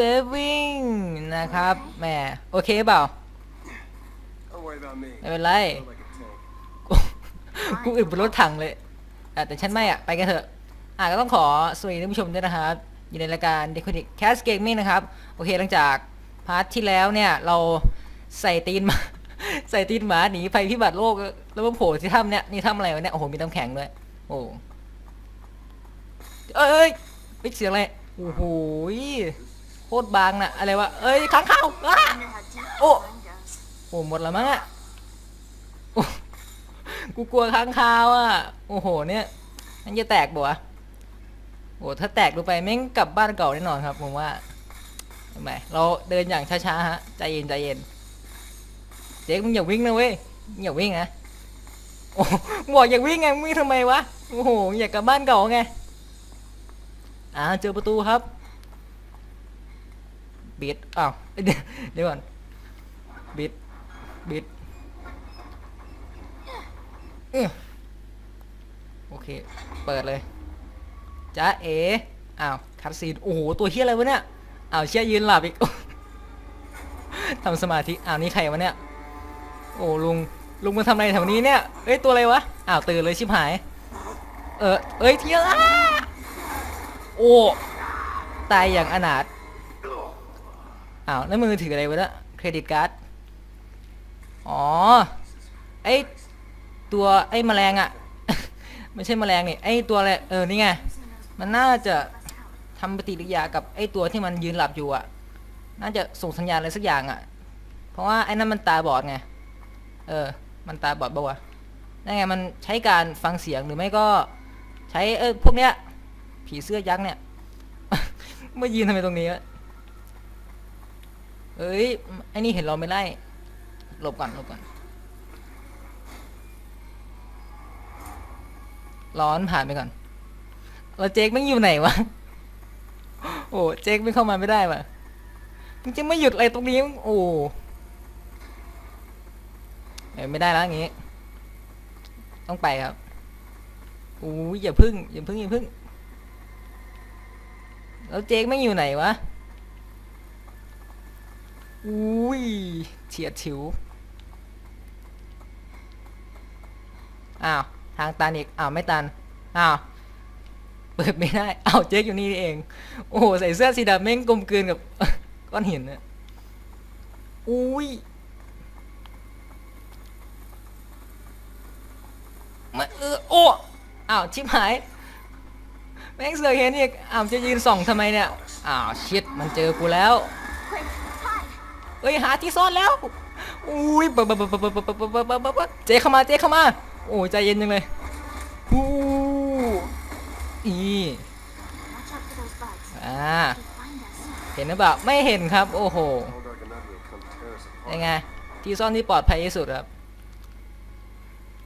saving นะครับแหมโอเคเปล่า Don't worry about me. ไม่เป็นไร Feel like a tank. กูกูอึบนรถถังเลยอะแต่ฉันไม่อะ ไปกันเถอะ อะก็ต้องขอสวัสดีท่านผู้ชมด้วยนะครับอยู่ในรายการ d e c o d i c Cast Gaming นะครับ โอเคหลังจากพาร์ทที่แล้วเนี่ย เราใส่ตีนหมา ใส่ตีนหมาหนีภัยพิบัติโลก แล้วมาโผล่ที่ถ้ำเนี่ย นี่ถ้ำอะไรวะเนี่ย โอ้โห มีน้ำแข็งด้วย โอ้เอ้ยเอ้ยเฮ้ยเสียงอะไร โอ้โห โคตรบางน่ะอะไรวะเอ้ยค้างคาวอ้า Oh. โอ้หมดแล้วมั้งอะกูกลัวค้างคาวอะโอ้โหเนี่ยมันจะแตกบ่วะโอ้ถ้าแตกลงไปแม่งกลับบ้านเก่าแน่นอนครับผมว่าทำไมเราเดินอย่างช้าๆฮะใจเย็นใจเย็นเจ๊มึงอย่าวิ่งนะเว้ยอย่าวิ่งนะโอ้บอกอย่าวิ่งไงมึงวิ่งทำไมวะโอ้โหอยากกลับบ้านเก่าไงอ่าเจอประตูครับ บิดอ้าวเดี๋ยวก่อนบิดบิดโอเค เปิดเลยจ้าเออ้าวคัดซีนโอ้โหตัวเฮียอะไรวะเนี่ยอ้าวเชี่ยยืนหลับอีกทำสมาธิอ้าวนี่ใครวะเนี่ยโอ้ลุงลุงมาทำอะไรแถวนี้เนี่ยเอ้ยตัวอะไรวะอ้าวตื่นเลยชิบหาย เออเอ้ยเทียอ้าโอ้ตายอย่างอนาถ อ้าวแล้วมือถืออะไรวะเนี่ยเครดิตการ์ด อ๋อ ไอตัวไอแมลงอะไม่ใช่แมลงนี่ไอตัวอะไรเออนี่ไง มันน่าจะทำปฏิกิริยากับไอตัวที่มันยืนหลับอยู่อะน่าจะส่งสัญญาณอะไรสักอย่างอะเพราะว่าไอ้นั่นมันตาบอดไง เออ มันตาบอดปะวะนั่นไงมันใช้การฟังเสียงหรือไม่ก็ใช้เออพวกเนี้ยผีเสื้อยักษ์เนี่ย มายืนทำไมตรงนี้วะ เอ้ยไอ้นี่เห็นเราไม่ไล่หลบก่อนหลบก่อนร้อนผ่านไปก่อนแล้วเจ๊กไม่อยู่ไหนวะโอ้เจ๊กไม่เข้ามาไม่ได้วะมึงจะไม่หยุดอะไรตรงนี้โอ้ยไม่ได้แล้วอย่างงี้ ต้องไปครับโอ้ยอย่าพึ่งอย่าพึ่งอย่าพึ่งแล้วเจ๊กไม่อยู่ไหนวะ อุ้ยเฉียดฉิว อ้าว ทางตันอีก อ้าว ไม่ตัน อ้าว เปิดไม่ได้ อ้าวเจ๊กอยู่นี่เอง โอ้โห ใส่เสื้อสีดำแม่งกลมกลืนกับ ก้อนหินเนี่ยอุ้ยมาเออโอ้ อ้าว ชิบหาย แม่งเสือเห็นอีก อ้าว จะยืนส่องทำไมเนี่ย อ้าว ชิดมันเจอกูแล้ว เอ้ยหาที่ซ่อนแล้วอุ้ยบบบบบบบเจ๊เข้ามาเจ๊เข้ามา โอ้ใจเย็นจังเลยอู้อีอ่าเห็นหรือเปล่าไม่เห็นครับ โอ้โหยังไงที่ซ่อนที่ปลอดภัยที่สุดครับ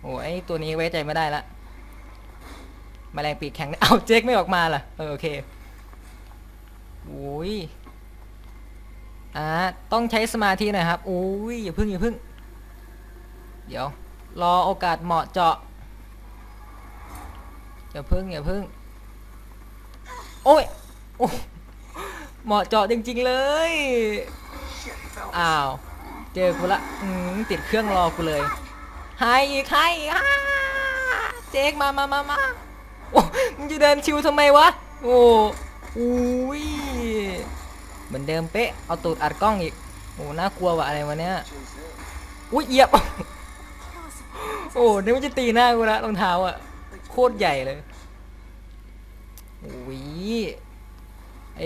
โอ้ไอตัวนี้ไว้ใจไม่ได้ละมแมลงปีกแข็งเอาเจ๊กไม่ออกมาล่ะเออโอเคโอ้ย อ่าต้องใช้สมาธิหน่อยครับโอ้ยอย่าพึ่งอย่าพึ่ง เดี๋ยว รอโอกาสเหมาะเจาะอย่าพึ่งอย่าพึ่ง โอ้ยโอ้เหมาะเจาะจริงๆเลย อ้าว เจอกูละอืมติดเครื่องรอกูเลยหายอีกหายอีกฮ่าเจ๊กมามามามาโอ้มึงจะเดินชิวทำไมวะ โอ้อุ้ย มือนเดิมเป๊ะ เอาตูดอัดกล้องอีกโอ้น่ากลัวว่ะอะไรวะเนี่ยอุ้ยเหยียบ โอ้เดี๋ยวมันจะตีหน้ากูละรองเท้าอะ โคตรใหญ่เลยโอ้ยไอ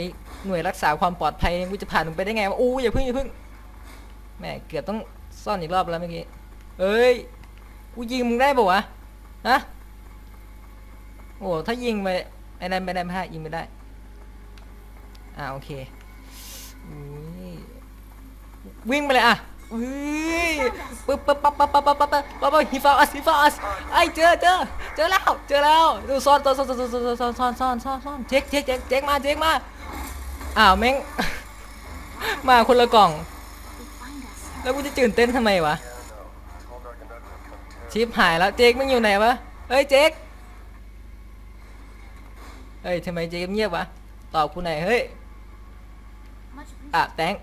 หน่วยรักษาความปลอดภัยกูจะผ่านมึงไปได้ไงวะโอ้ยอย่าพึ่งอย่าพึ่งแม่เกือบต้องซ่อนอีกรอบแล้วเมื่อกี้เอ้ยกูยิงมึงได้ปะวะฮะโอ้ถ้ายิงไปไอ้นั่นไม่ได้ไม่ได้ยิงไม่ได้อ่าโอเค วิ่งไปเลยอะอุ้ยปึ๊บปึ๊บปั๊บปั๊บปั๊บปั๊บปั๊บปั๊บปั๊บปั๊บฮิฟาอัสฮิฟาอัสไอ้เจอเจอเจอแล้วเจอแล้วดูซ่อนซ่อนซ่อนซ่อนซ่อนซ่อนซ่อนซ่อนซ่อนซ่อนเจ๊กเจ๊กเจ๊กเจ๊กมาเจ๊กมาอ้าวแม่งมาคนละกล่อง แล้วกูจะตื่นเต้นทำไมวะชิปหายแล้วเจ๊กมันอยู่ไหนวะเฮ้ยเจ๊กเฮ้ยทำไมเจ๊กเงียบวะตอบกูหน่อยเฮ้ยอะแตง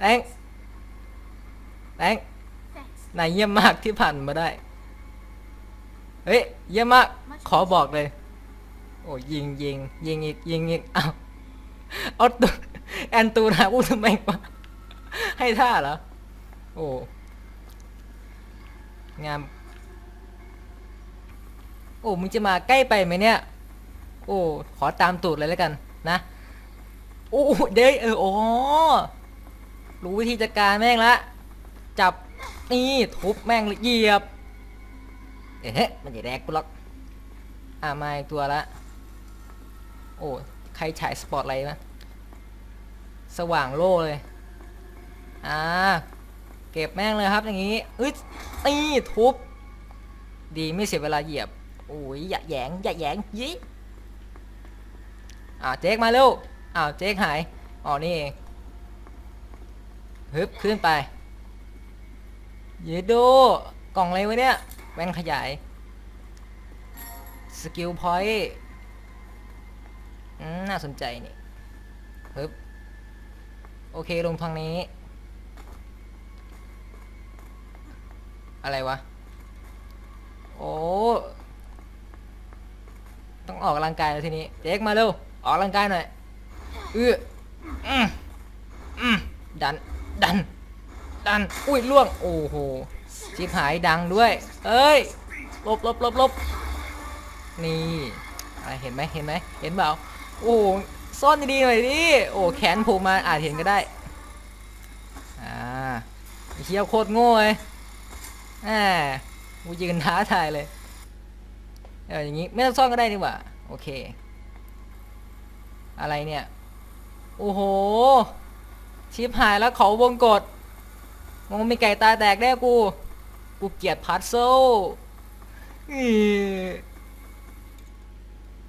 แตงแตง Thanks. นายเยี่ยมมากที่ผ่านมาได้ เฮ้ย เยี่ยมมาก ขอบอกเลย โอ้ยิงยิงยิงอีกยิงอีกเอาเอาตัวแอนตูนาพูดทำไมวะให้ท่าเหรอ โอ้ งาม โอ้ มึงจะมาใกล้ไปไหมเนี่ย โอ้ ขอตามตูดเลยแล้วกัน นะ โอ้เด้ยเอออ๋อ รู้วิธีจัดการแม่งละ จับนี่ทุบแม่งเลยเหยียบ เอ๊ะมันจะแดกกูหรอก อ่ามาอีกตัวละ โอ้ ใครฉายสปอตไลท์นะ สว่างโล่เลย อ่า เก็บแม่งเลยครับอย่างนี้อึดนี่ทุบ ดีไม่เสียเวลาเหยียบ โอ้ยอย่าแยงอย่าแยงยี่อ่าเจ๊กมาเร็วอ้าวเจ๊กหาย อ๋อนี่เอง ฮึบขึ้นไป เยโดกล่องอะไรวะเนี่ย แว่นขยาย สกิลพอยต์น่าสนใจนี่ฮึบโอเคลงทางนี้ อะไรวะ โอ้ต้องออกกำลังกายแล้วทีนี้ เจ๊กมาเร็ว ออกกำลังกายหน่อย อื้ออืมอืมดัน ดัน ดัน อุ้ยล่วง โอ้โหชิบหายดังด้วย เอ้ยลบลบลบลบนี่อะไรเห็นไหมเห็นไหมเห็นเปล่า โอ้โหซ่อนดีๆหน่อยดิ โอ้แขนผูกมาอาจเห็นก็ได้ อ่าเชี่ยโคตรโง่เลยแหมกูยืนท้าทายเลยเอออย่างงี้ไม่ต้องซ่อนก็ได้ดีกว่า โอเค อะไรเนี่ย โอ้โห ชิปหายแล้วเขาวงกดมองมีไก่ตาแตกแน่กู กูเกลียดพัซโซล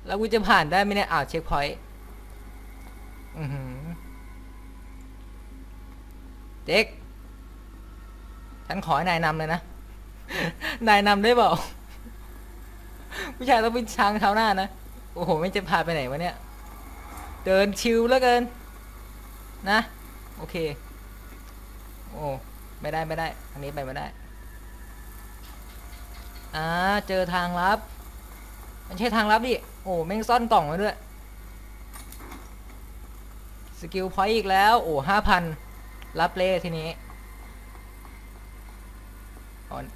แล้วกูจะผ่านได้ไหมเนี่ยอ้าวเช็คพอยต์อือหือเจ๊กฉันขอให้นายนำเลยนะ นายนำได้เปล่าผู้ชายต้องเป็นช้างเท้าหน้านะ โอ้โห ไม่จะพาไปไหนวะเนี่ย เดินชิวแล้วเกิน นะ โอเค โอ้ไม่ได้ไม่ได้อันนี้ไปไม่ได้ อ่า เจอทางลับ มันใช่ทางลับดิ โอ้แม่งซ่อนกล่องไว้ด้วย สกิลพอยต์อีกแล้ว โอ้ห้าพันรับเลยทีนี้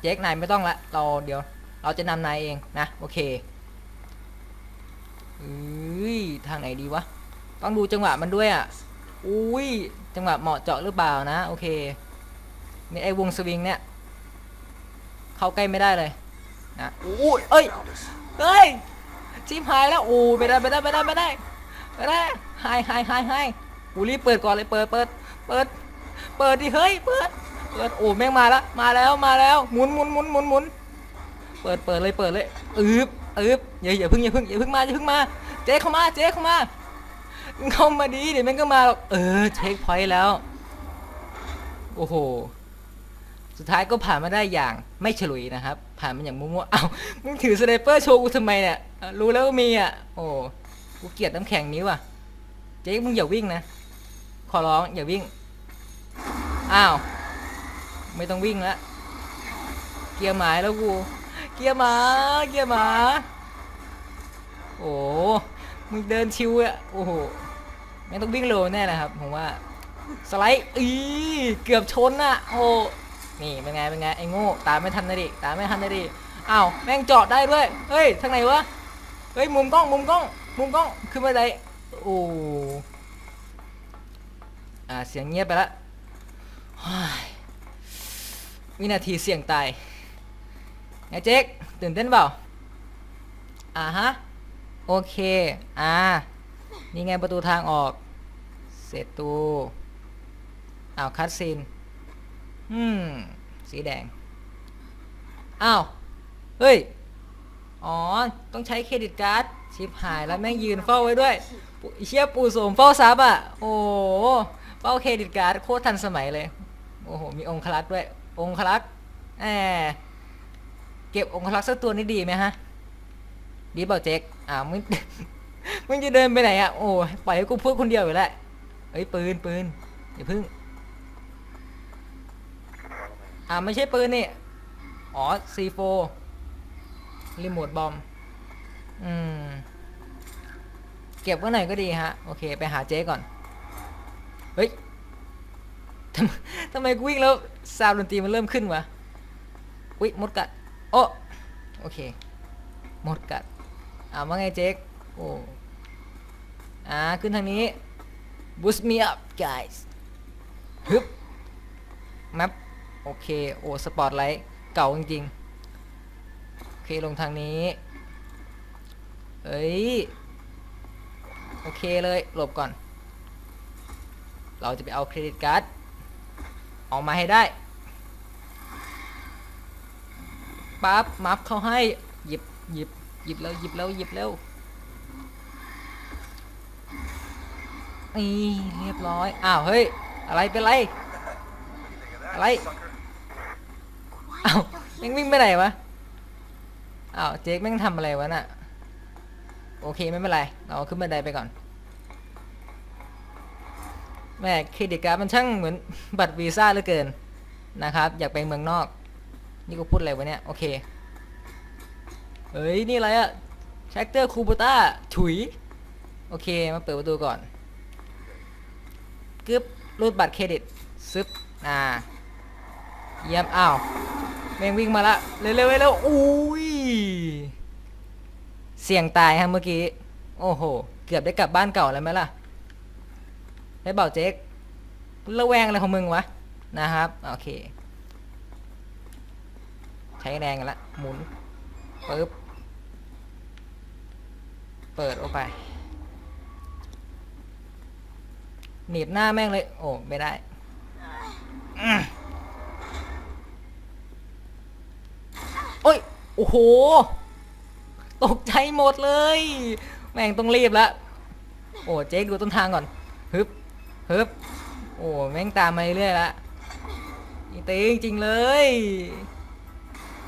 เจ๊กนายไม่ต้องละ เราเดี๋ยว เราจะนำนายเองนะ โอเคอุ้ยทางไหนดีวะ ต้องดูจังหวะมันด้วยอะ อุ้ยจังหวะเหมาะเจาะหรือเปล่านะ โอเคนี่ไอ้วงสวิงเนี่ย เข้าใกล้ไม่ได้เลยนะอุ้ยเอ้ย Found us. เฮ้ยชิมหายแล้วโอ้ไม่ได้ไม่ได้ไม่ได้ไม่ได้ไม่ได้หายหายหายหายกูรีบเปิดก่อนเลยเปิดเปิดเปิด เปิดดิเฮ้ยเปิดเปิดโอ้แม่งมาแล้วมาแล้วมาแล้วหมุนหมุนหมุนหมุนหมุนเปิดเปิดเลยเปิดเลยอึบอึบอย่าอย่าเพิ่งอย่าเพิ่งอย่าเพิ่งมาอย่าเพิ่งมา เจ๊เข้ามาเจ๊เข้ามา เข้ามาดีเดี๋ยวม่งก็มาหรอกเออเช็คพอยต์แล้ว โอ้โห สุดท้ายก็ผ่านมาได้อย่างไม่ฉลุยนะครับ ผ่านมาอย่างมั่วๆเอ้ามึงถือสไนเปอร์โชว์กูทำไมเนี่ยรู้แล้วมีอะ โอ้กูเกลียดน้ำแข็งนี้ว่ะ เจ๊มึงอย่าวิ่งนะ ขอร้องอย่าวิ่ง อ้าว ไม่ต้องวิ่งแล้วเกียร์หมายแล้วกู เกียร์หมา เกียร์หมา โอ้ มึงเดินชิวอะโอ้โหไม่ต้องวิ่งเร็วแน่นะครับผมว่าสไลด์อีเกือบชนอะโอ้นี่เป็นไงเป็นไงไอ้โง่ตามไม่ทันนะดิตามไม่ทันนะดิอ้าวแม่งจอดได้ด้วยเฮ้ยทางไหนวะเฮ้ยมุมกล้องมุมกล้องมุมกล้องขึ้นมาได้โอ้อ่าเสียงเงียบไปละวินาทีเสี่ยงตายไงเจ๊กตื่นเต้นเปล่าอ่าฮะ โอเค อ่า นี่ไงประตูทางออก เสร็จตูอ้าวคัดซีน อืม สีแดง อ้าว เฮ้ย อ๋อ ต้องใช้เครดิตการ์ด ชิปหายแล้วแม่งยืนเฝ้าไว้ด้วย เชี่ยปูโสมเฝ้าซับอะ โอ้โหเฝ้าเครดิตการ์ดโคตรทันสมัยเลย โอ้โห มีองคลักษ์ด้วย องคลักษ์แหมเก็บองคลักษ์สักตัวนี่ดีไหมฮะ ดีเปล่าเจ๊กอ่ามึง มึงจะเดินไปไหนอะโอ้ยปล่อยให้กูพูดคนเดียวอยู่แล้วเอ้ยปืนปืนอย่าพึ่ง อ่าไม่ใช่ปืนนี่อ๋อ C4 รีโมทบอมอืมเก็บไว้หน่อยก็ดีฮะ โอเค ไปหาเจ๊ก่อน เฮ้ยทำไมทำไมกูวิ่งแล้วซาวดนตรีมันเริ่มขึ้นวะอุ๊ยมดกัด โอ้โอเค หมดกัด อ่าว่าไงเจ๊กโอ้อ่าขึ้นทางนี้ boost me up guys ฮึบแมปโอเค โอ้สปอตไลท์เก่าจริงๆโอเค ลงทางนี้เอ้ย โอเคเลย หลบก่อน เราจะไปเอาเครดิตการ์ด ออกมาให้ได้ปั๊บ มัฟเข้าให้ หยิบหยิบ หยิบแล้วหยิบแล้วหยิบแล้วนี่เรียบร้อย อ้าว เฮ้ย อะไร เป็นไร อะไร อ้าวแม่งวิ่งไปไหนวะ อ้าว เจ๊กแม่งทำอะไรวะน่ะ โอเค ไม่เป็นไร เราขึ้นบันไดไปก่อน แม่เครดิตการ์ดมันช่างเหมือนบัตรวีซ่าเหลือเกินนะครับ อยากไปเมืองนอก นี่ก็พูดอะไรวะเนี่ย โอเค เฮ้ย นี่อะไรอะแชคเตอร์คูโบต้าถุย โอเค มาเปิดประตูก่อนกึบรูดบัตรเครดิต ซึบ อ่า เยี่ยม อ้าว แม่งวิ่งมาละ เร็วๆเร็วๆอุ้ย เสี่ยงตายฮะเมื่อกี้ โอ้โห เกือบได้กลับบ้านเก่าแล้วไหมล่ะ ได้เบาเจ๊กระแวงอะไรของมึงวะ นะครับ โอเค ใช้แรงกันละ หมุนปึ๊บ เปิดออกไป หนีบหน้าแม่งเลย โอ้ ไม่ได้ โอ้ย โอ้โห ตกใจหมดเลย แม่งต้องรีบล้วโอ้ เจ๊ดูต้นทางก่อน ฮึบ ฮึบ โอ้ แม่งตามมาเรื่อยละอีเต้จริงเลย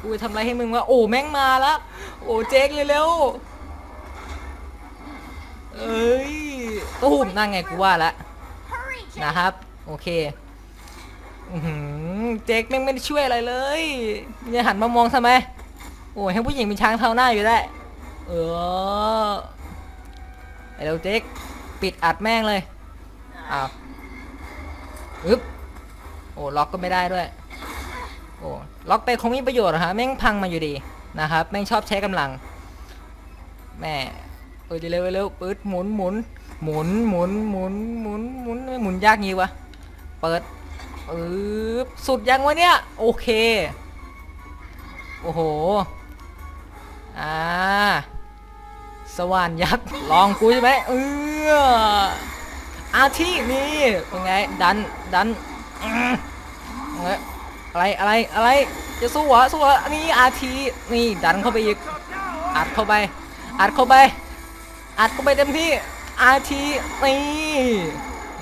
กูทำอะไรให้มึงวะ โอ้ แม่งมาละ โอ้ เจ๊กเร็วๆ เอ้ยตู้มนั่งไงกูว่าละ Hurry, Jake. นะครับ โอเคอื้อหือเจ๊กแม่งไม่ได้ช่วยอะไรเลยมึงจะหันมามองทำไมโอ้ยให้ผู้หญิงเป็นช้างเท้าหน้าอยู่ได้ เออไปเร็วเจ๊กปิดอัดแม่งเลยอ้าวอึ๊บโอ้ล็อกก็ไม่ได้ด้วยโอ้ล็อกไปคงไม่มีประโยชน์หรอกฮะแม่งพังมาอยู่ดีนะครับแม่งชอบใช้กำลังแม่ เออเร็วเร็วปืดหมุนหมุนหมุนหมุนหมุนหมุนหมุนหมุนยากงี้วะเปิดปึ๊บสุดยังวะเนี่ยโอเคโอ้โหอ่าสว่านยักษ์ลองกูใช่ไหมเอออาที่นี่เป็นไงดันดันอืมเอาไงอะไรอะไรอะไรจะสู้เหรอสู้เหรอนนี้อาทีนี่ดันเข้าไปอีกอัดเข้าไปอัดเข้าไป อัดเข้าไปเต็มที่อาทีนี่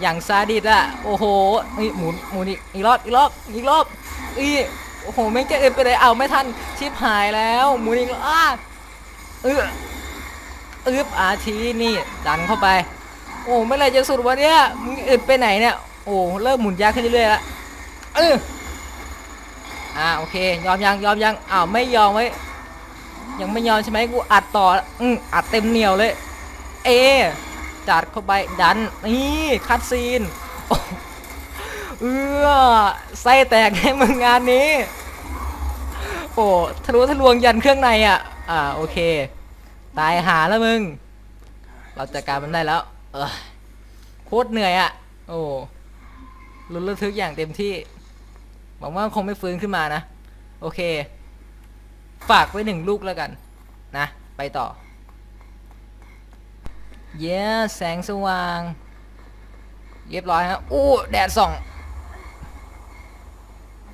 อย่างซาดิสอะโอ้โหนี่หมุนหมุนอีกอีกรอบอีกรอบอีกรอบอีโอ้โหแม่งจะเอ็นไปเลยเอาไม่ทันชิบหายแล้วหมุนอีกรอบอ้าเอออึบอาทีนี่ดันเข้าไป โอ้ไม่ไรจะสุดวะเนี่ยมึงอึดไปไหนเนี่ยโอ้เริ่มหมุนยากขึ้นเรื่อยๆล้วเอออ่าโอเคยอมยังยอมยังอ้าวไม่ยอมไว้ยังไม่ยอมใช่ไหมกูอัดต่ออืมอัดเต็มเหนียวเลย เอจัดเข้าไปดันนี่คัดซีนโอ้เออไส้แตกให้มึงงานนี้โอ้ทะลุทะลวงยันเครื่องในอะ อ่าโอเค ตายหาแล้วมึง เราจัดการมันได้แล้ว เออโคตรเหนื่อยอะ โอ้ลุ้นระทึกอย่างเต็มที่หวังว่าคงไม่ฟื้นขึ้นมานะ โอเค ฝากไว้หนึ่งลูกแล้วกัน นะ ไปต่อ เย้แสงสว่าง เรียบร้อยฮะอู้แดดส่อง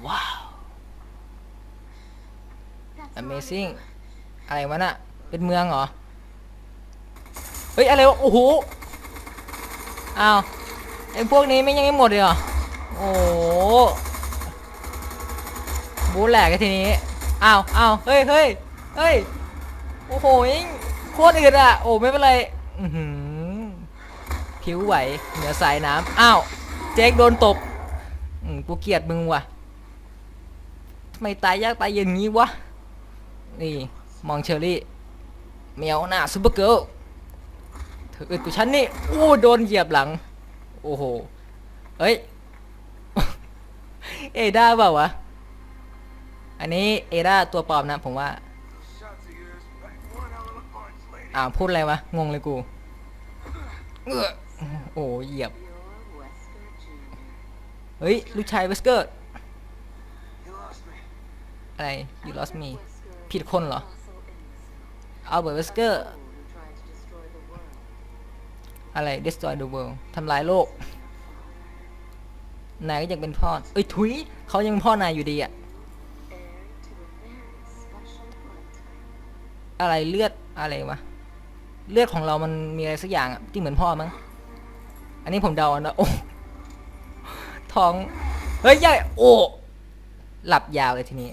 ว้าว Amazing อะไรวะน่ะ เป็นเมืองเหรอ เฮ้ย อะไรวะ โอ้โห อ้าว ไอ้พวกนี้ไม่ยังไม่หมดเลยเหรอ โอ้โหบูแหลกกันทีนี้ อ้าวอ้าวเฮ้ยเฮ้ยเฮ้ย โอ้โหอิงโคตรอึดอะ โอ้ไม่เป็นไร ผิวไหว เหนือสายน้ำอ้าว เจ๊กโดนตบกูเกลียดมึงว่ะทำไมตายยากตายเย็นงี้วะ นี่ มองเชอรี่เมียวหน้าซูเปอร์เกิร์ลเธออึดกูฉันนี่โอ้โดนเหยียบหลัง โอ้โห เฮ้ย เอด้าเปล่าวะ อันนี้เอด้าตัวปลอมนะผมว่า อ่าวพูดอะไรวะ งงเลยกูเอื้อโอ้เหยียบ เฮ้ย ลูกชายเวสเกอร์ อะไร you lost me ผิดคนเหรออัลเบิร์ตเวสเกอร์ อะไร destroy the world ทำลายโลก นายก็ยังเป็นพ่อ เอ้ย ทุย เขายังพ่อนายอยู่ดีอะอะไรเลือดอะไรวะ เลือดของเรามันมีอะไรสักอย่างอะที่เหมือนพ่อมั้ง อันนี้ผมเดาเอานะโอ้ท้อง เฮ้ยใหญ่โอ้หลับยาวเลยทีนี้